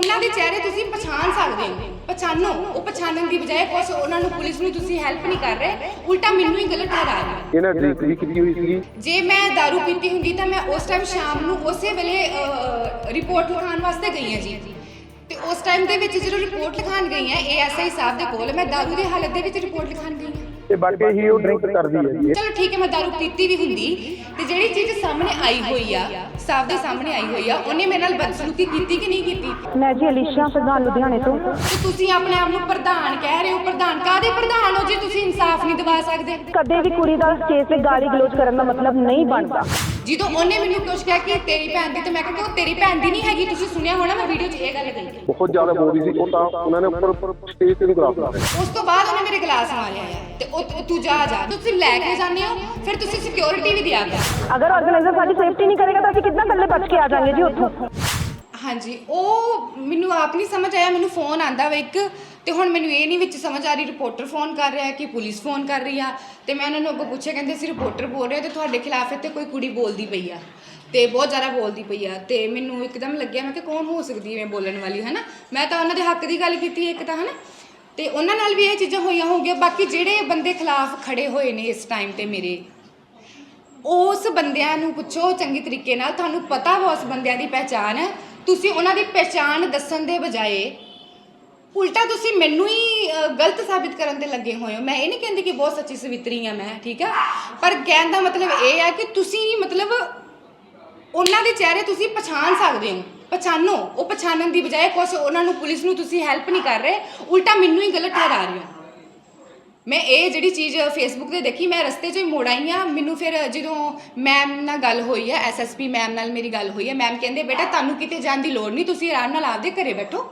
ਉਹਨਾਂ ਦੇ ਚਿਹਰੇ ਤੁਸੀਂ ਪਛਾਣ ਸਕਦੇ ਹੋ ਪਛਾਣੋ ਉਹ ਪਛਾਣਨ ਦੀ ਬਜਾਏ ਕੁਛ ਉਹਨਾਂ ਨੂੰ ਪੁਲਿਸ ਨੂੰ ਤੁਸੀਂ ਹੈਲਪ ਨਹੀਂ ਕਰ ਰਹੇ ਉਲਟਾ ਮੈਨੂੰ ਹੀ ਗਲਤ ਠਹਿਰਾ ਰਹੇ ਹੋ ਇਹਨਾਂ ਡਰਿੰਕ ਵੀ ਕੀਤੀ ਹੋਈ ਸੀਗੀ ਜੇ ਮੈਂ दारू ਪੀਤੀ ਹੁੰਦੀ ਤਾਂ ਮੈਂ ਉਸ ਟਾਈਮ ਸ਼ਾਮ ਨੂੰ ਉਸੇ ਵੇਲੇ ਰਿਪੋਰਟ ਲਿਖਾਉਣ ਵਾਸਤੇ ਗਈ ਹਾਂ ਜੀ ਤੇ ਉਸ ਟਾਈਮ ਦੇ ਵਿੱਚ ਜਦੋਂ ਰਿਪੋਰਟ ਲਿਖਾਉਣ ਗਈ ਹਾਂ ਏਐਸਆਈ ਸਾਹਿਬ ਦੇ ਕੋਲ ਮੈਂ दारू ਦੀ ਹਾਲਤ ਦੇ ਵਿੱਚ ਰਿਪੋਰਟ ਲਿਖਾਉਣ ਗਈ ਹਾਂ ਤੇ ਬਾਕੀ ਹੀ ਉਹ ਡਰਿੰਕ ਕਰਦੀ ਹੈ ਜੀ। ਚਲੋ ਠੀਕ ਹੈ ਮੈਂ दारू ਪੀਤੀ ਵੀ ਹੁੰਦੀ ਤੇ ਜਿਹੜੀ ਚੀਜ਼ ਸਾਹਮਣੇ ਆਈ ਹੋਈ ਆ ਸਾਹਿਬ ਦੇ ਸਾਹਮਣੇ ਆਈ ਹੋਈ ਆ ਉਹਨੇ ਮੇਰੇ ਨਾਲ ਬਦਸਲੂਕੀ ਕੀਤੀ ਕਿ ਨਹੀਂ ਕੀਤੀ? ਮੈਂ ਜੀ ਅਲੀਸ਼ਾ ਪ੍ਰਧਾਨ ਲੁਧਿਆਣੇ ਤੋਂ। ਤੇ ਤੁਸੀਂ ਆਪਣੇ ਆਪ ਨੂੰ ਪ੍ਰਧਾਨ ਕਹਿ ਰਹੇ ਹੋ ਪ੍ਰਧਾਨ ਕਾਦੇ ਪ੍ਰਧਾਨ ਹੋ ਜੇ ਤੁਸੀਂ ਇਨਸਾਫ ਨਹੀਂ ਦਿਵਾ ਸਕਦੇ? ਕਦੇ ਵੀ ਕੁੜੀ ਦਾ ਕੇਸ ਤੇ ਗਾਲੀ ਗਲੋਚ ਕਰਨ ਦਾ ਮਤਲਬ ਨਹੀਂ ਬਣਦਾ। ਜਦੋਂ ਉਹਨੇ ਮੈਨੂੰ ਕੁਝ ਕਿਹਾ ਕਿ ਤੇਰੀ ਭੈਣ ਦੀ ਤੇ ਮੈਂ ਕਿਹਾ ਕਿ ਉਹ ਤੇਰੀ ਭੈਣ ਦੀ ਨਹੀਂ ਹੈਗੀ ਤੁਸੀਂ ਸੁਣਿਆ ਹੋਣਾ ਮੈਂ ਵੀਡੀਓ 'ਚ ਇਹ ਗੱਲ ਕਹੀ। ਬਹੁਤ ਜ਼ਿਆਦਾ ਬੋਲ ਸੀ ਉਹ ਤਾਂ ਉਹਨਾਂ ਨੇ ਉੱਪਰ ਸਟੇਜ ਤੇ ਨੂੰ ਗਲਾਸ ਦਿੱਤਾ ਉਸ ਤੋਂ ਬਾਅਦ ਉਹਨੇ ਮੇਰੇ ਗਲਾਸ ਮਾਰਿਆ ਉਹ ਤੂੰ ਜਾ ਜਾ। ਤੁਸੀਂ ਲੈ ਕੇ ਜਾਂਦੇ ਹੋ ਫਿਰ ਤੁਸੀਂ ਸਿਕਿਉਰਿਟੀ ਵੀ ਦਿਆ ਕਰੋ। ਅਗਰ ਆਰਗੇਨਾਈਜ਼ਰ ਸਾਡੀ ਸੇਫਟੀ ਨਹੀਂ ਕਰੇਗਾ ਤਾਂ ਅਸੀਂ ਕਿੱਦਾਂ ਥੱਲੇ ਬਚ ਕੇ ਆ ਜਾਾਂਗੇ ਜੀ ਉੱਥੋਂ? ਹਾਂਜੀ ਉਹ ਮੈਨੂੰ ਆਪ ਨਹੀਂ ਸਮਝ ਆਇਆ ਮੈਨੂੰ ਫੋਨ ਆਂਦਾ ਵਾ ਇੱਕ ਤੇ ਹੁਣ ਮੈਨੂੰ ਇਹ ਨਹੀਂ ਵਿੱਚ ਸਮਝ ਆ ਰਹੀ ਰਿਪੋਰਟਰ ਫੋਨ ਕਰ ਰਿਹਾ ਕਿ ਪੁਲਿਸ ਫੋਨ ਕਰ ਰਹੀ ਆ ਤੇ ਮੈਂ ਉਹਨਾਂ ਨੂੰ ਅੱਗੋਂ ਪੁੱਛਿਆ ਕਹਿੰਦੇ ਸੀ ਰਿਪੋਰਟਰ ਬੋਲ ਰਿਹਾ ਤੇ ਤੁਹਾਡੇ ਖਿਲਾਫ ਇੱਥੇ ਕੋਈ ਕੁੜੀ ਬੋਲਦੀ ਪਈ ਆ ਤੇ ਬਹੁਤ ਜ਼ਿਆਦਾ ਬੋਲਦੀ ਪਈ ਆ ਤੇ ਮੈਨੂੰ ਇੱਕਦਮ ਲੱਗਿਆ ਮੈਂ ਕਿ ਕੌਣ ਹੋ ਸਕਦੀ ਹੈ ਬੋਲਣ ਵਾਲੀ ਹੈ ਨਾ ਮੈਂ ਤਾਂ ਉਹਨਾਂ ਦੇ ਹੱਕ ਦੀ ਗੱਲ ਕੀਤੀ ਇੱਕ ਤਾਂ ਹਨਾ? ਤੇ ਉਹਨਾਂ ਨਾਲ ਵੀ ਇਹ ਚੀਜ਼ਾਂ ਹੋਈਆਂ ਹੋਣਗੀਆਂ ਬਾਕੀ ਜਿਹੜੇ ਬੰਦੇ ਖਿਲਾਫ ਖੜੇ ਹੋਏ ਨੇ ਇਸ ਟਾਈਮ ਤੇ ਮੇਰੇ ਉਸ ਬੰਦਿਆਂ ਨੂੰ ਪੁੱਛੋ ਚੰਗੀ ਤਰੀਕੇ ਨਾਲ। ਤੁਹਾਨੂੰ ਪਤਾ ਵਾ ਉਸ ਬੰਦਿਆਂ ਦੀ ਪਹਿਚਾਣ। ਤੁਸੀਂ ਉਹਨਾਂ ਦੀ ਪਹਿਚਾਣ ਦੱਸਣ ਦੇ ਬਜਾਏ ਉਲਟਾ ਤੁਸੀਂ ਮੈਨੂੰ ਹੀ ਅ, ਗਲਤ ਸਾਬਿਤ ਕਰਨ ਤੇ ਲੱਗੇ ਹੋਏ ਹੋ। ਮੈਂ ਇਹ ਨਹੀਂ ਕਹਿੰਦੀ ਕਿ ਬਹੁਤ ਸੱਚੀ ਸਵਿਤਰੀ ਆ ਮੈਂ ਠੀਕ ਆ? ਪਰ ਕਹਿਣ ਦਾ ਮਤਲਬ ਇਹ ਆ ਕਿ ਤੁਸੀਂ ਮਤਲਬ ਉਹਨਾਂ ਦੇ ਚਿਹਰੇ ਤੁਸੀਂ ਪਛਾਣ ਸਕਦੇ ਹੋ। ਪਛਾਣੋ। ਉਹ ਪਛਾਣਨ ਦੀ ਬਜਾਏ ਕੁਛ ਉਹਨਾਂ ਨੂੰ ਪੁਲਿਸ ਨੂੰ ਤੁਸੀਂ ਹੈਲਪ ਨਹੀਂ ਕਰ ਰਹੇ। ਉਲਟਾ ਮੈਨੂੰ ਹੀ ਗਲਤ ਠਹਿਰਾ ਰਹੇ ਹੋ ਮੈਂ ਇਹ ਜਿਹੜੀ ਚੀਜ਼ ਫੇਸਬੁੱਕ ਤੇ ਦੇਖੀ ਮੈਂ ਰਸਤੇ 'ਚ ਹੀ ਮੋੜ ਆਈ ਆ ਮੈਨੂੰ ਫਿਰ ਜਦੋਂ ਮੈਮ ਨਾਲ ਗੱਲ ਹੋਈ ਹੈ ਐਸਐਸਪੀ ਮੈਮ ਨਾਲ ਮੇਰੀ ਗੱਲ ਹੋਈ ਹੈ ਮੈਮ ਕਹਿੰਦੇ ਬੇਟਾ ਤੁਹਾਨੂੰ ਕਿਤੇ ਜਾਣ ਦੀ ਲੋੜ ਨਹੀਂ ਤੁਸੀਂ ਆਰਾਮ ਨਾਲ ਆਪਦੇ ਘਰੇ ਬੈਠੋ।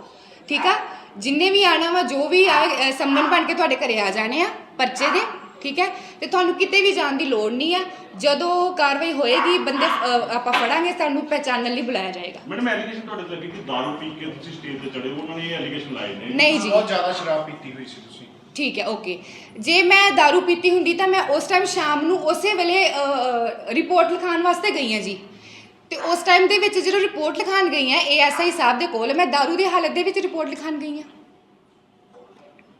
ਠੀਕ ਆ? ਜਿੰਨੇ ਵੀ ਆਣਾ ਵਾ ਜੋ ਵੀ ਆ ਅ, ਸੰਬੰਧ ਬਣ ਕੇ ਤੁਹਾਡੇ ਘਰੇ ਆ ਜਾਣੇ ਆ ਪਰਚੇ ਦੇ। ਠੀਕ ਹੈ ਤੇ ਤੁਹਾਨੂੰ ਕਿਤੇ ਵੀ ਜਾਣ ਦੀ ਲੋੜ ਨਹੀਂ ਆ ਜਦੋਂ ਕਾਰਵਾਈ ਹੋਏਗੀ ਬੰਦੇ ਅ, ਆਪਾਂ ਫੜਾਂਗੇ ਤੁਹਾਨੂੰ ਪਹਿਚਾਨਣ ਲਈ ਬੁਲਾਇਆ ਜਾਏਗਾ ਮੈਡਮ ਐਲੀਗੇਸ਼ਨ ਤੁਹਾਡੇ ਤੇ ਲੱਗੀ ਕਿ दारू ਪੀ ਕੇ ਤੁਸੀਂ ਸਟੇਜ ਤੇ ਚੜੇ ਹੋ ਉਹਨਾਂ ਨੇ ਇਹ ਐਲੀਗੇਸ਼ਨ ਲਾਏ ਨੇ ਨਹੀਂ ਜੀ ਬਹੁਤ ਜ਼ਿਆਦਾ ਸ਼ਰਾਬ ਪੀਤੀ ਹੋਈ ਸੀ ਤੁਸੀਂ ਠੀਕ ਹੈ ਓਕੇ ਜੇ ਮੈਂ दारू ਪੀਤੀ ਹੁੰਦੀ ਤਾਂ ਮੈਂ ਉਸ ਟਾਈਮ ਸ਼ਾਮ ਨੂੰ ਉਸੇ ਵੇਲੇ ਰਿਪੋਰਟ ਲਿਖਾਉਣ ਵਾਸਤੇ ਗਈ ਹਾਂ ਜੀ ਤੇ ਉਸ ਟਾਈਮ ਦੇ ਵਿੱਚ ਜਦੋਂ ਰਿਪੋਰਟ ਲਿਖਾਉਣ ਗਈ ਹਾਂ ਏਐਸਆਈ ਸਾਹਿਬ ਦੇ ਕੋਲ ਮੈਂ दारू ਦੀ ਹਾਲਤ ਦੇ ਵਿੱਚ ਰਿਪੋਰਟ ਲਿਖਾਉਣ ਗਈ ਹਾਂ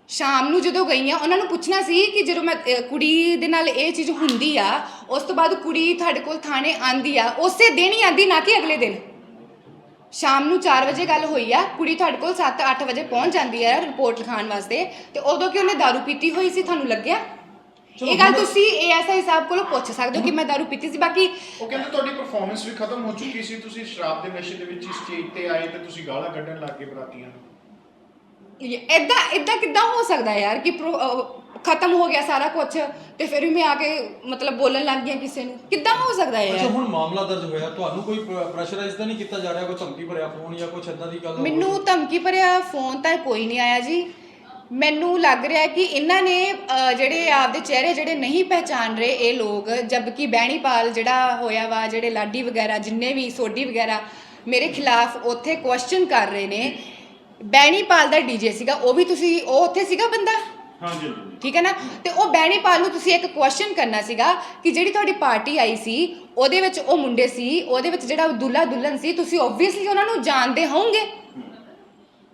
ਸ਼ਾਮ ਨੂੰ ਜਦੋਂ ਗਈਆਂ ਉਹਨਾਂ ਨੂੰ ਪੁੱਛਣਾ ਸੀ ਕਿ ਜਦੋਂ ਮੈਂ ਕੁੜੀ ਦੇ ਨਾਲ ਇਹ ਚੀਜ਼ ਹੁੰਦੀ ਆ ਉਸ ਤੋਂ ਬਾਅਦ ਕੁੜੀ ਤੁਹਾਡੇ ਕੋਲ ਥਾਣੇ ਆਂਦੀ ਆ ਉਸੇ ਦਿਨ ਹੀ ਆਂਦੀ ਨਾ ਕਿ ਅਗਲੇ ਦਿਨ। ਸ਼ਾਮ ਨੂੰ 4 ਵਜੇ ਗੱਲ ਹੋਈ ਆ ਕੁੜੀ ਤੁਹਾਡੇ ਕੋਲ 7-8 ਵਜੇ ਪਹੁੰਚ ਜਾਂਦੀ ਆ ਰਿਪੋਰਟ ਲਿਖਾਉਣ ਵਾਸਤੇ ਤੇ ਉਦੋਂ ਕਿ ਉਹਨੇ ਦਾਰੂ ਪੀਤੀ ਹੋਈ ਸੀ ਤੁਹਾਨੂੰ ਲੱਗਿਆ? ਇਹ ਗੱਲ ਤੁਸੀਂ ਏਐਸਆਈ ਸਾਹਿਬ ਕੋਲੋਂ ਪੁੱਛ ਸਕਦੇ ਹੋ ਕਿ ਮੈਂ ਦਾਰੂ ਪੀਤੀ ਸੀ ਬਾਕੀ ਉਹ ਕਹਿੰਦੇ ਤੁਹਾਡੀ ਪਰਫਾਰਮੈਂਸ ਵੀ ਖਤਮ ਹੋ ਚੁੱਕੀ ਸੀ ਤੁਸੀਂ ਸ਼ਰਾਬ ਦੇ ਨਸ਼ੇ ਦੇ ਵਿੱਚ ਸਟੇਜ ਤੇ ਆਏ ਤੇ ਤੁਸੀਂ ਗਾਲਾਂ ਕੱਢਣ ਲੱਗ ਗਏ ਬਰਾਤੀਆਂ ਨੂੰ ਇਦਾਂ ਇਦਾਂ ਕਿੱਦਾਂ ਹੋ ਸਕਦਾ ਯਾਰ ਕਿ ਪ੍ਰੋ- ਅਹ ਖਤਮ ਹੋ ਗਿਆ ਸਾਰਾ ਕੁਝ ਤੇ ਫਿਰ ਵੀ ਮੈਂ ਆ ਕੇ ਮਤਲਬ ਬੋਲਣ ਲੱਗ ਗਿਆ ਕਿਸੇ ਨੂੰ? ਕਿੱਦਾਂ ਹੋ ਸਕਦਾ ਅੱਛਾ ਯਾਰ? ਹੁਣ ਮਾਮਲਾ ਦਰਜ ਹੋਇਆ ਤੁਹਾਨੂੰ ਕੋਈ ਪ੍ਰੈਸ਼ਰਾਈਜ਼ ਤਾਂ ਨਹੀਂ ਕੀਤਾ ਜਾ ਰਿਹਾ ਕੋਈ ਧਮਕੀ ਭਰਿਆ ਫੋਨ ਜਾਂ ਕੁਛ ਏਦਾਂ ਦੀ ਗੱਲ? ਮੈਨੂੰ ਧਮਕੀ ਭਰਿਆ ਫੋਨ ਤਾਂ ਕੋਈ ਨਹੀਂ ਆਇਆ ਜੀ। ਮੈਨੂੰ ਲੱਗ ਰਿਹਾ ਕਿ ਇਹਨਾਂ ਨੇ ਅਹ, ਜਿਹੜੇ ਆਪਦੇ ਚਿਹਰੇ ਜਿਹੜੇ ਨਹੀਂ ਪਹਿਚਾਨ ਰਹੇ ਇਹ ਲੋਕ ਜਦਕਿ ਬਹਿਣੀਪਾਲ ਜਿਹੜਾ ਹੋਇਆ ਵਾ ਜਿਹੜੇ ਲਾਡੀ ਵਗੈਰਾ ਜਿੰਨੇ ਵੀ ਸੋਢੀ ਵਗੈਰਾ ਮੇਰੇ ਖਿਲਾਫ ਉੱਥੇ ਕੁਐਸਚਨ ਕਰ ਰਹੇ ਨੇ ਬਹਿਣੀਪਾਲ ਦਾ ਡੀਜੇ ਸੀਗਾ ਉਹ ਵੀ ਤੁਸੀਂ ਉਹ ਉੱਥੇ ਸੀਗਾ ਬੰਦਾ ਹਾਂਜੀ ਹਾਂਜੀ ਠੀਕ ਹੈ ਨਾ ਤੇ ਉਹ ਬੈਣੀਪਾਲ ਨੂੰ ਤੁਸੀਂ ਇੱਕ ਕੁਐਸਚਨ ਕਰਨਾ ਸੀਗਾ ਕਿ ਜਿਹੜੀ ਤੁਹਾਡੀ ਪਾਰਟੀ ਆਈ ਸੀ ਉਹਦੇ ਵਿੱਚ ਉਹ ਮੁੰਡੇ ਸੀ ਉਹਦੇ ਵਿੱਚ ਜਿਹੜਾ ਦੁੱਲਾ ਦੁਲਹਨ ਸੀ ਤੁਸੀਂ ਓਬਵੀਅਸਲੀ ਉਹਨਾਂ ਨੂੰ ਜਾਣਦੇ ਹੋਵੋਗੇ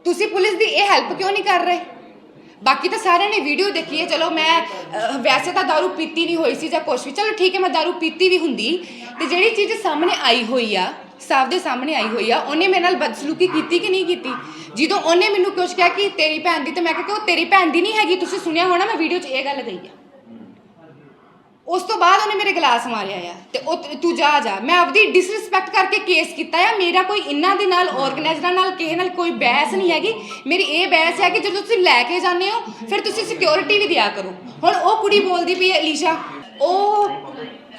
ਤੁਸੀਂ ਪੁਲਿਸ ਦੀ ਇਹ ਹੈਲਪ ਕਿਉਂ ਨਹੀਂ ਕਰ ਰਹੇ ਬਾਕੀ ਤਾਂ ਸਾਰਿਆਂ ਨੇ ਵੀਡੀਓ ਦੇਖੀ ਹੈ ਚਲੋ ਮੈਂ ਅਹ, ਵੈਸੇ ਤਾਂ दारू ਪੀਤੀ ਨਹੀਂ ਹੋਈ ਸੀ ਜਾਂ ਕੁਛ ਵੀ ਚਲੋ ਠੀਕ ਹੈ ਮੈਂ दारू ਪੀਤੀ ਵੀ ਹੁੰਦੀ ਤੇ ਜਿਹੜੀ ਚੀਜ਼ ਸਾਹਮਣੇ ਆਈ ਹੋਈ ਆ ਸਾਫ਼ ਦੇ ਸਾਹਮਣੇ ਆਈ ਹੋਈ ਆ, ਉਹਨੇ ਮੇਰੇ ਨਾਲ ਬਦਸਲੂਕੀ ਕੀਤੀ ਕਿ ਨਹੀਂ ਕੀਤੀ? ਜਦੋਂ ਉਹਨੇ ਮੈਨੂੰ ਕੁਝ ਕਿਹਾ ਕਿ ਤੇਰੀ ਭੈਣ ਦੀ, ਤੇ ਮੈਂ ਕਿਹਾ ਕਿ ਉਹ ਤੇਰੀ ਭੈਣ ਦੀ ਨਹੀਂ ਹੈਗੀ, ਤੁਸੀਂ ਸੁਣਿਆ ਹੋਣਾ, ਮੈਂ ਵੀਡੀਓ 'ਚ ਇਹ ਗੱਲ ਕਹੀ ਆ। ਉਸ ਤੋਂ ਬਾਅਦ ਉਹਨੇ ਮੇਰੇ ਗਲਾਸ ਮਾਰਿਆ ਆ, ਤੇ ਉਹ ਤੂੰ ਜਾ ਜਾ। ਮੈਂ ਆਪਦੀ ਡਿਸਰਿਸਪੈਕਟ ਕਰਕੇ ਕੇਸ ਕੀਤਾ ਆ, ਮੇਰਾ ਕੋਈ ਇਹਨਾਂ ਦੇ ਨਾਲ ਆਰਗੇਨਾਈਜ਼ਰਾਂ ਨਾਲ ਕਿਸੇ ਨਾਲ ਕੋਈ ਬਹਿਸ ਨਹੀਂ ਹੈਗੀ। ਮੇਰੀ ਇਹ ਬਹਿਸ ਹੈ ਕਿ ਜਦੋਂ ਤੁਸੀਂ ਲੈ ਕੇ ਜਾਂਦੇ ਹੋ, ਫਿਰ ਤੁਸੀਂ ਸਿਕਿਉਰਿਟੀ ਵੀ ਦਿਆ ਕਰੋ। ਹੁਣ ਉਹ ਕੁੜੀ ਬੋਲਦੀ ਪਈ ਹੈ ਅਲੀਸ਼ਾ ਉਹ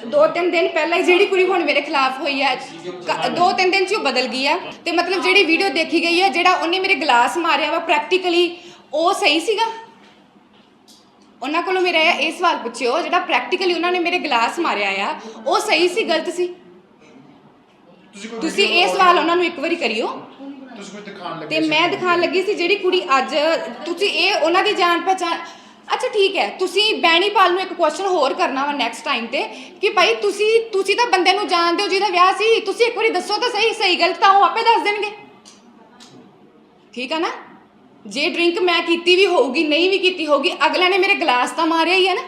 ਦੋ ਤਿੰਨ ਦਿਨ ਪਹਿਲਾਂ ਹੀ ਜਿਹੜੀ ਕੁੜੀ ਹੁਣ ਮੇਰੇ ਖਿਲਾਫ ਹੋਈ ਹੈ ਕ- ਦੋ ਤਿੰਨ ਦਿਨ ਚ ਉਹ ਬਦਲ ਗਈ ਆ। ਤੇ ਮਤਲਬ ਜਿਹੜੀ ਵੀਡੀਓ ਦੇਖੀ ਗਈ ਹੈ ਜਿਹੜਾ ਉਹਨੇ ਮੇਰੇ ਗਲਾਸ ਮਾਰਿਆ ਵਾ ਪ੍ਰੈਕਟੀਕਲੀ ਉਹ ਸਹੀ ਸੀਗਾ? ਉਹਨਾਂ ਕੋਲੋਂ ਮੇਰਾ ਇਹ ਸਵਾਲ ਪੁੱਛਿਓ ਜਿਹੜਾ ਪ੍ਰੈਕਟੀਕਲੀ ਉਹਨਾਂ ਨੇ ਮੇਰੇ ਗਲਾਸ ਮਾਰਿਆ ਆ ਉਹ ਸਹੀ ਸੀ ਗਲਤ ਸੀ? ਤੁਸੀਂ ਕੋਈ ਤੁਸੀਂ video ਇਹ ਸਵਾਲ ਉਹਨਾਂ ਨੂੰ ਇੱਕ ਵਾਰੀ ਕਰਿਓ। ਤੁਸੀਂ ਕੋਈ ਦਿਖਾਣ ਲੱਗੇ ਤੇ ਸੀ? ਮੈਂ ਦਿਖਾਣ ਲੱਗੀ ਸੀ ਜਿਹੜੀ ਕੁੜੀ ਅੱਜ ਤੁਸੀਂ ਇਹ ਉਹਨਾਂ ਦੀ ਜਾਣ ਪਹਿਚਾਣ ਅੱਛਾ ਠੀਕ ਹੈ। ਤੁਸੀਂ ਬੈਣੀਪਾਲ ਨੂੰ ਇੱਕ ਕੁਐਸਚਨ ਹੋਰ ਕਰਨਾ ਵਾ ਨੈਕਸਟ ਟਾਈਮ ਤੇ ਕਿ ਭਾਈ ਤੁਸੀਂ ਤੁਸੀਂ ਤਾਂ ਬੰਦੇ ਨੂੰ ਜਾਣਦੇ ਹੋ ਜਿਹਦਾ ਵਿਆਹ ਸੀ ਤੁਸੀਂ ਇੱਕ ਵਾਰੀ ਦੱਸੋ ਤਾਂ ਸਹੀ ਸਹੀ ਗਲਤ ਤਾਂ ਉਹ ਆਪੇ ਦੱਸ ਦੇਣਗੇ। ਠੀਕ ਆ ਨਾ? ਜੇ ਡਰਿੰਕ ਮੈਂ ਕੀਤੀ ਵੀ ਹੋਊਗੀ ਨਹੀਂ ਵੀ ਕੀਤੀ ਹੋਊਗੀ ਅਗਲਾ ਨੇ ਮੇਰੇ ਗਲਾਸ ਤਾਂ ਮਾਰਿਆ ਹੀ ਹੈ ਨਾ।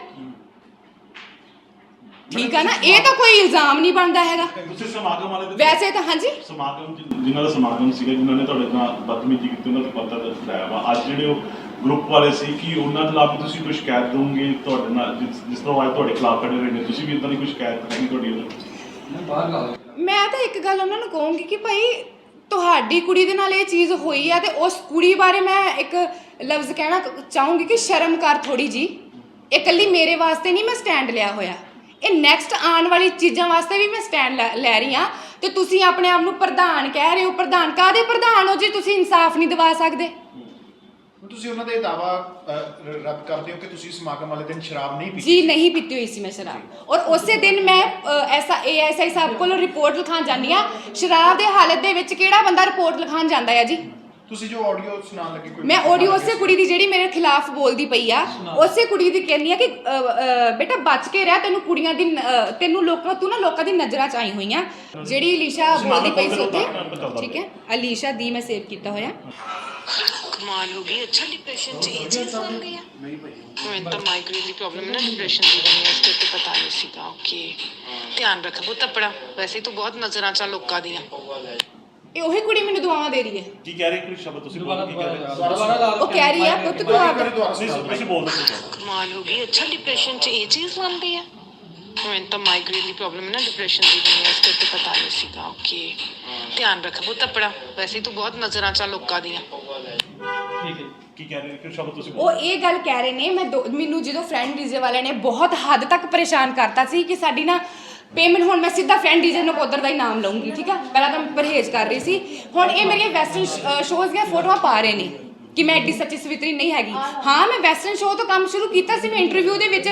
ਠੀਕ ਆ ਨਾ? ਇਹ ਤਾਂ ਕੋਈ ਇਲਜ਼ਾਮ ਨਹੀਂ ਬਣਦਾ ਹੈਗਾ। ਤੁਸੀਂ ਸਮਾਗਮ ਵਾਲੇ ਦੇ ਵੈਸੇ ਤਾਂ ਹਾਂਜੀ? ਸਮਾਗਮ ਜਿ- ਜਿਨ੍ਹਾਂ ਦਾ ਸਮਾਗਮ ਸੀਗਾ ਜਿਨ੍ਹਾਂ ਨੇ ਤੁਹਾਡੇ ਨਾਲ ਬਦਤਮੀਜ਼ੀ ਕੀਤੀ ਉਹਨਾਂ ਦਾ ਪਤਾ ਦੱਸਿਆ ਵਾ। ਅੱਜ ਜਿਹੜੇ ਉਹ ਗਰੁੱਪ ਵਾਲੇ ਸੀ ਕਿ ਉਹਨਾਂ ਖਿਲਾਫ ਵੀ ਤੁਸੀਂ ਕੋਈ ਸ਼ਿਕਾਇਤ ਦੋਗੇ ਤੁਹਾਡੇ ਨਾਲ ਜਿਸ ਜਿਸ ਤਰ੍ਹਾਂ ਅੱਜ ਤੁਹਾਡੇ ਖਿਲਾਫ ਖੜੇ ਹੋਏ ਨੇ ਤੁਸੀਂ ਵੀ ਇਦਾਂ ਦੀ ਕੋਈ ਸ਼ਿਕਾਇਤ ਕਰਨੀ ਤੁਹਾਡੀ ਉਹਨਾਂ ਨੂੰ? ਮੈਂ ਤਾਂ ਇੱਕ ਗੱਲ ਉਹਨਾਂ ਨੂੰ ਕਹੂੰਗੀ ਕਿ ਭਾਈ ਤੁਹਾਡੀ ਕੁੜੀ ਦੇ ਨਾਲ ਇਹ ਚੀਜ਼ ਹੋਈ ਆ ਤੇ ਉਸ ਕੁੜੀ ਬਾਰੇ ਮੈਂ ਇੱਕ ਲਫ਼ਜ਼ ਕਹਿਣਾ ਚਾਹੂੰਗੀ ਕਿ ਸ਼ਰਮ ਕਰ ਥੋੜੀ ਜੀ। ਇਹ ਇਕੱਲੀ ਮੇਰੇ ਵਾਸਤੇ ਨਹੀਂ ਮੈਂ ਸਟੈਂਡ ਲਿਆ ਹੋਇਆ। ਇਹ ਨੈਕਸਟ ਆਉਣ ਵਾਲੀ ਚੀਜ਼ਾਂ ਵਾਸਤੇ ਵੀ ਮੈਂ ਸਟੈਂਡ ਲੈ ਰਹੀ ਆ ਤੇ ਤੁਸੀਂ ਆਪਣੇ ਆਪ ਨੂੰ ਪ੍ਰਧਾਨ ਕਹਿ ਰਹੇ ਹੋ। ਪ੍ਰਧਾਨ ਕਾਦੇ ਪ੍ਰਧਾਨ ਹੋ ਜੀ? ਤੁਸੀਂ ਇਨਸਾਫ ਨਹੀਂ ਦਿਵਾ ਸਕਦੇ। ਤੁਸੀਂ ਉਹਨਾਂ ਦੇ ਦਾਵਾ ਰੱਦ ਕਰਦੇ ਹੋ ਕਿ ਤੁਸੀਂ ਸਮਾਗਮ ਵਾਲੇ ਦਿਨ ਸ਼ਰਾਬ ਨਹੀਂ ਪੀਤੀ ਜੀ ਨਹੀਂ ਪੀਤੀ ਹੋਈ ਸੀ ਮੈਂ ਸ਼ਰਾਬ। ਔਰ ਉਸੇ ਦਿਨ ਮੈਂ ਐਸਾ ਏਐਸਆਈ ਸਾਹਿਬ ਕੋਲ ਰਿਪੋਰਟ ਲਿਖਾਉਣ ਜਾਂਦੀ ਆ ਸ਼ਰਾਬ ਦੇ ਹਾਲਤ ਦੇ ਵਿੱਚ ਕਿਹੜਾ ਬੰਦਾ ਰਿਪੋਰਟ ਲਿਖਾਉਣ ਜਾਂਦਾ ਹੈ ਜੀ? ਤੁਸੀਂ ਜੋ ਆਡੀਓ ਸੁਣਾਉਣ ਲੱਗੇ ਕੋਈ ਮੈਂ ਆਡੀਓ ਉਸੇ ਕੁੜੀ ਦੀ ਜਿਹੜੀ ਮੇਰੇ ਖਿਲਾਫ ਬੋਲਦੀ ਪਈ ਆ ਉਸੇ ਕੁੜੀ ਦੀ ਕਹਿੰਦੀ ਆ ਕਿ ਬੇਟਾ ਬਚ ਕੇ ਰਹਿ ਤੈਨੂੰ ਕੁੜੀਆਂ ਦੀ ਤੈਨੂੰ ਲੋਕਾਂ ਤੂੰ ਨਾ ਲੋਕਾਂ ਦੀ ਨਜ਼ਰਾਂ ਚ ਆਈ ਹੋਈਆਂ ਜਿਹੜੀ ਅਲੀਸ਼ਾ ਬੋਲਦੀ ਪਈ ਸੀ ਉੱਥੇ ਠੀਕ ਹੈ? ਅਲੀਸ਼ਾ ਦੀ ਮੈਂ ਸੇਵ ਕੀਤਾ ਹੋਇਆ। ਕਮਾਲ ਹੋ ਗਈ ਅੱਛਾ ਡਿਪਰੈਸ਼ਨ ਚ ਇਹ ਚੀਜ਼ ਆ ਨਹੀਂ ਭਾਈ ਮੈਨੂੰ ਤਾਂ ਮਾਈਗ੍ਰੇਨ ਦੀ ਪ੍ਰੋਬਲਮ ਹੈ ਨਾ ਡਿਪਰੈਸ਼ਨ ਦੀ ਬਣੀ ਹੈ ਇਸ ਕਰਕੇ ਪਤਾ ਨਹੀਂ ਸੀਗਾ ਓਕੇ ਧਿਆਨ ਰੱਖ ਬਹੁਤ ਆਪਣਾ ਵੈਸੇ ਤੂੰ ਬਹੁਤ ਨਜ਼ਰਾਂ ਚ ਲੋਕਾਂ ਦੀਆਂ ਇਹ ਉਹੀ ਕੁੜੀ ਮੈਨੂੰ ਦੁਆਵਾਂ ਦੇ ਰਹੀ ਹੈ ਕੀ ਕਹਿ ਰਹੇ ਕੋਈ ਸ਼ਬਦ ਤੁਸੀਂ ਬੋਲ ਕੀ ਕਹਿ ਰਹੇ ਉਹ ਕਹਿ ਰਹੀ ਆ ਪੁੱਤ ਤੂੰ ਆਪ ਤੁਸੀਂ ਤੁਸੀਂ ਬੋਲ ਦਿਓ ਕਮਾਲ ਹੋ ਗਈ ਅੱਛਾ ਡਿਪਰੈਸ਼ਨ ਚ ਇਹ ਚੀਜ਼ ਬਣ ਗਈ ਆ ਮੈਨੂੰ ਤਾਂ ਮਾਈਗ੍ਰੇਨ ਦੀ ਪ੍ਰੋਬਲਮ ਹੈ ਨਾ ਡਿਪਰੈਸ਼ਨ ਦੀ ਬਣੀ ਹੈ ਇਸ ਕਰਕੇ ਪਤਾ ਨਹੀਂ ਸੀਗਾ ਓਕੇ ਧਿਆਨ ਰੱਖ ਬਹੁਤ ਆਪਣਾ। ਵੈਸੇ ਤੂੰ ਬਹੁਤ ਨਜ਼ਰਾਂ ਚ ਆ ਲੋਕਾਂ ਦੀਆਂ। ਠੀਕ ਹੈ। ਕੀ ਕਹਿ ਰਹੇ ਕੋਈ ਸ਼ਬਦ ਤੁਸੀਂ ਉਹ ਇਹ ਗੱਲ ਕਹਿ ਰਹੇ ਨੇ ਮੈਂ ਦੋ- ਮੈਨੂੰ ਜਦੋਂ ਫਰੈਂਡ ਡੀਜੇ ਵਾਲਿਆਂ ਨੇ ਬਹੁਤ ਹੱਦ ਤੱਕ ਪਰੇਸ਼ਾਨ ਕਰਤਾ ਸੀ ਕਿ ਸਾਡੀ ਨਾ ਪੇਮੈਂਟ ਹੁਣ ਮੈਂ ਸਿੱਧਾ ਫਰੈਂਡ ਡੀਜੇ ਨੂੰ ਕੋਦਰ ਦਾ ਹੀ ਨਾਮ ਲਵਾਂਗੀ ਠੀਕ ਆ? ਪਹਿਲਾਂ ਤਾਂ ਮੈਂ ਪਰਹੇਜ਼ ਕਰ ਰਹੀ ਸੀ। ਹੁਣ ਇਹ ਮੇਰੀਆਂ ਵੈਸਟਰਨ ਸ਼ੋਜ਼ ਦੀਆਂ ਫੋਟੋਆਂ ਪਾ ਰਹੇ ਨੇ ਕਿ ਮੈਂ ਐਡੀ ਸੱਚੀ ਸਵਿਤਰੀ ਨਹੀਂ ਹੈਗੀ। ਹਾਂ। ਮੈਂ ਵੈਸਟਰਨ ਸ਼ੋਅ ਤੋਂ ਕੰਮ ਸ਼ੁਰੂ ਕੀਤਾ ਸੀ ਮੈਂ ਇੰਟਰਵਿਊ ਦੇ ਵਿੱਚ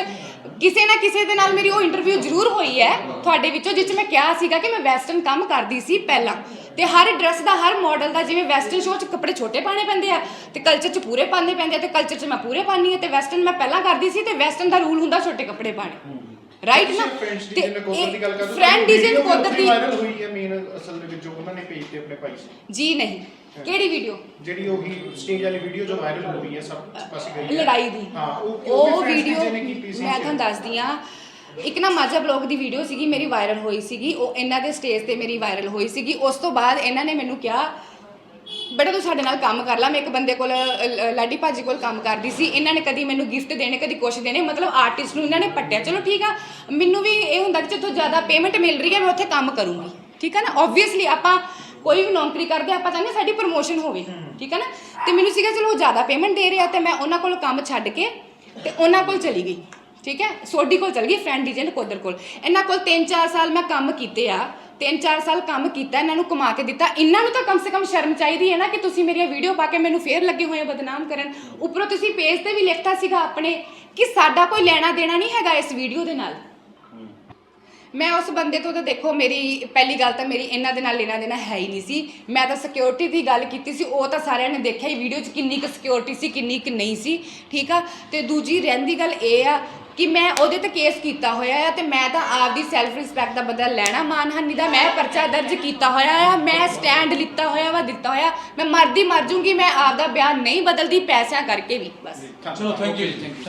ਕਿਸੇ ਨਾ ਕਿਸੇ ਦੇ ਨਾਲ ਮੇਰੀ ਉਹ ਇੰਟਰਵਿਊ ਜ਼ਰੂਰ ਹੋਈ ਹੈ ਤੁਹਾਡੇ ਵਿੱਚੋਂ, ਜਿਸ 'ਚ ਮੈਂ ਕਿਹਾ ਸੀਗਾ ਕਿ ਮੈਂ ਵੈਸਟਰਨ ਕੰਮ ਕਰਦੀ ਸੀ ਪਹਿਲਾਂ। ਤੇ ਹਰ ਡਰੈਸ ਦਾ, ਹਰ ਮਾਡਲ ਦਾ ਜਿਵੇਂ ਵੈਸਟਰਨ ਸ਼ੋਅ 'ਚ ਕੱਪੜੇ ਛੋਟੇ ਪਾਣੇ ਪੈਂਦੇ ਆ ਤੇ ਕਲਚਰ 'ਚ ਪੂਰੇ ਪਾਣੇ ਪੈਂਦੇ ਆ ਤੇ ਕਲਚਰ 'ਚ ਮੈਂ ਪੂਰੇ ਪਾਣੀ ਆ ਤੇ ਵੈਸਟਰਨ ਮੈਂ ਪਹਿਲਾਂ ਕਰਦੀ ਸੀ ਤੇ ਵੈਸਟਰਨ ਦਾ ਰੂਲ ਹੁੰਦਾ ਛੋਟੇ ਕੱਪੜੇ ਪਾਣੇ ਰਾਈਟ ਨਾ ਕਰਦੇ ਫਰੈਂਡ ਡੀਜ਼ੇ ਨੂੰ ਕੋਦਰ ਦੀ ਵਾਇਰਲ ਹੋਈ ਹੈ ਮੇਨ ਅਸਲ ਦੇ ਵਿੱਚ ਜੋ ਉਹਨਾਂ ਨੇ ਪੇਜ ਤੇ ਆਪਣੇ ਪਾਈ ਸੀ। ਜੀ ਨਹੀਂ। ਕਿਹੜੀ ਵੀਡੀਓ ਜਿਹੜੀ ਉਹੀ ਸਟੇਜ ਵਾਲੀ ਵੀਡੀਓ ਜੋ ਵਾਇਰਲ ਹੋ ਰਹੀ ਹੈ ਸਭ ਪਾਸੇ ਗਈ ਹੈ। ਲੜਾਈ ਦੀ। ਹਾਂ ਉਹ ਵੀਡੀਓ ਮੈਂ ਤੁਹਾਨੂੰ ਦੱਸਦੀ ਆ ਇੱਕ ਨਾ ਮਾਝਾ ਬਲੌਗ ਦੀ ਵੀਡੀਓ ਸੀਗੀ ਮੇਰੀ ਵਾਇਰਲ ਹੋਈ ਸੀਗੀ ਉਹ ਇਹਨਾਂ ਦੇ ਸਟੇਜ ਤੇ ਮੇਰੀ ਵਾਇਰਲ ਹੋਈ ਸੀਗੀ ਉਸ ਤੋਂ ਬਾਅਦ ਇਹਨਾਂ ਨੇ ਮੈਨੂੰ ਕਿਹਾ ਬੇਟਾ ਤੂੰ ਸਾਡੇ ਨਾਲ ਕੰਮ ਕਰ ਲੈ ਮੈਂ ਇੱਕ ਬੰਦੇ ਕੋਲ ਅ, ਲ- ਲਾਡੀ ਭਾਜੀ ਕੋਲ ਕੰਮ ਕਰਦੀ ਸੀ ਇਹਨਾਂ ਨੇ ਕਦੀ ਮੈਨੂੰ ਗਿਫਟ ਦੇਣੇ ਕਦੀ ਕੁਛ ਦੇਣੇ ਮਤਲਬ ਆਰਟਿਸਟ ਨੂੰ ਇਹਨਾਂ ਨੇ ਪੱਟਿਆ। ਚਲੋ ਠੀਕ ਆ ਮੈਨੂੰ ਵੀ ਇਹ ਹੁੰਦਾ ਕਿ ਜਿੱਥੋਂ ਜ਼ਿਆਦਾ ਪੇਮੈਂਟ ਮਿਲ ਰਹੀ ਹੈ ਮੈਂ ਉੱਥੇ ਕੰਮ ਕਰੂੰਗੀ। ਠੀਕ ਹੈ ਨਾ? ਆਬਵੀਅਸਲੀ ਆਪਾਂ ਕੋਈ ਵੀ ਨੌਕਰੀ ਕਰਦੇ ਆਪਾਂ ਚਾਹੁੰਦੇ ਹਾਂ ਸਾਡੀ ਪ੍ਰਮੋਸ਼ਨ ਹੋਵੇ। ਠੀਕ ਹੈ ਨਾ? ਤੇ ਮੈਨੂੰ ਸੀਗਾ ਚਲੋ ਉਹ ਜ਼ਿਆਦਾ ਪੇਮੈਂਟ ਦੇ ਰਿਹਾ ਤੇ ਮੈਂ ਉਹਨਾਂ ਕੋਲ ਕੰਮ ਛੱਡ ਕੇ ਤੇ ਉਹਨਾਂ ਕੋਲ ਚਲੀ ਗਈ। ਠੀਕ ਹੈ? ਸੋਢੀ ਕੋਲ ਚਲ ਗਈ ਫਰੈਂਡ ਡੀਜੇ ਕੋਦਰ ਕੋਲ। ਇਹਨਾਂ ਕੋਲ 3-4 ਸਾਲ ਮੈਂ ਕੰਮ ਕੀਤੇ ਆ 3-4 ਸਾਲ ਕੰਮ ਕੀਤਾ, ਇਹਨਾਂ ਨੂੰ ਕਮਾ ਕੇ ਦਿੱਤਾ। ਇਹਨਾਂ ਨੂੰ ਤਾਂ ਕਮ ਸੇ ਕਮ ਸ਼ਰਮ ਚਾਹੀਦੀ ਹੈ ਨਾ ਕਿ ਤੁਸੀਂ ਮੇਰੀਆਂ ਵੀਡੀਓ ਪਾ ਕੇ ਮੈਨੂੰ ਫੇਰ ਲੱਗੇ ਹੋਏ ਬਦਨਾਮ ਕਰਨ। ਉੱਪਰੋਂ ਤੁਸੀਂ ਪੇਜ ਤੇ ਵੀ ਲਿਖਤਾ ਸੀਗਾ ਆਪਣੇ ਕਿ ਸਾਡਾ ਕੋਈ ਲੈਣਾ ਦੇਣਾ ਨਹੀਂ ਹੈਗਾ ਇਸ ਵੀਡੀਓ ਦੇ ਨਾਲ। ਮੈਂ ਉਸ ਬੰਦੇ ਤੋਂ ਤਾਂ ਦੇਖੋ, ਮੇਰੀ ਪਹਿਲੀ ਗੱਲ ਤਾਂ ਮੇਰੀ ਇਹਨਾਂ ਦੇ ਨਾਲ ਲੈਣਾ ਦੇਣਾ ਹੈ ਹੀ ਨਹੀਂ ਸੀ। ਮੈਂ ਤਾਂ ਸਿਕਿਉਰਿਟੀ ਦੀ ਗੱਲ ਕੀਤੀ ਸੀ, ਉਹ ਤਾਂ ਸਾਰਿਆਂ ਨੇ ਦੇਖਿਆ ਹੀ ਵੀਡੀਓ 'ਚ ਕਿੰਨੀ ਕੁ ਸਿਕਿਉਰਿਟੀ ਸੀ, ਕਿੰਨੀ ਕੁ ਨਹੀਂ ਸੀ, ਠੀਕ ਆ? ਤੇ ਦੂਜੀ ਰਹਿੰਦੀ ਗੱਲ ਇਹ ਆ ਕਿ ਮੈਂ ਉਹਦੇ ਤੇ ਕੇਸ ਕੀਤਾ ਹੋਇਆ ਆ ਤੇ ਮੈਂ ਤਾਂ ਆਪਦੀ ਸੈਲਫ ਰਿਸਪੈਕਟ ਦਾ ਬਦਲਾ ਲੈਣਾ ਮਾਨਹਾਨੀ ਦਾ। ਮੈਂ ਪਰਚਾ ਦਰਜ ਕੀਤਾ ਹੋਇਆ ਆ, ਮੈਂ ਸਟੈਂਡ ਲਿੱਤਾ ਹੋਇਆ ਵਾ, ਦਿੱਤਾ ਹੋਇਆ। ਮੈਂ ਮਰਦੀ ਮਰ ਜੂੰਗੀ, ਮੈਂ ਆਪਦਾ ਬਿਆਨ ਨਹੀਂ ਬਦਲਦੀ, ਪੈਸਿਆਂ ਕਰਕੇ ਵੀ, ਬਸ। ਚਲੋ ਥੈਂਕ ਯੂ ਥੈਂਕ ਯੂ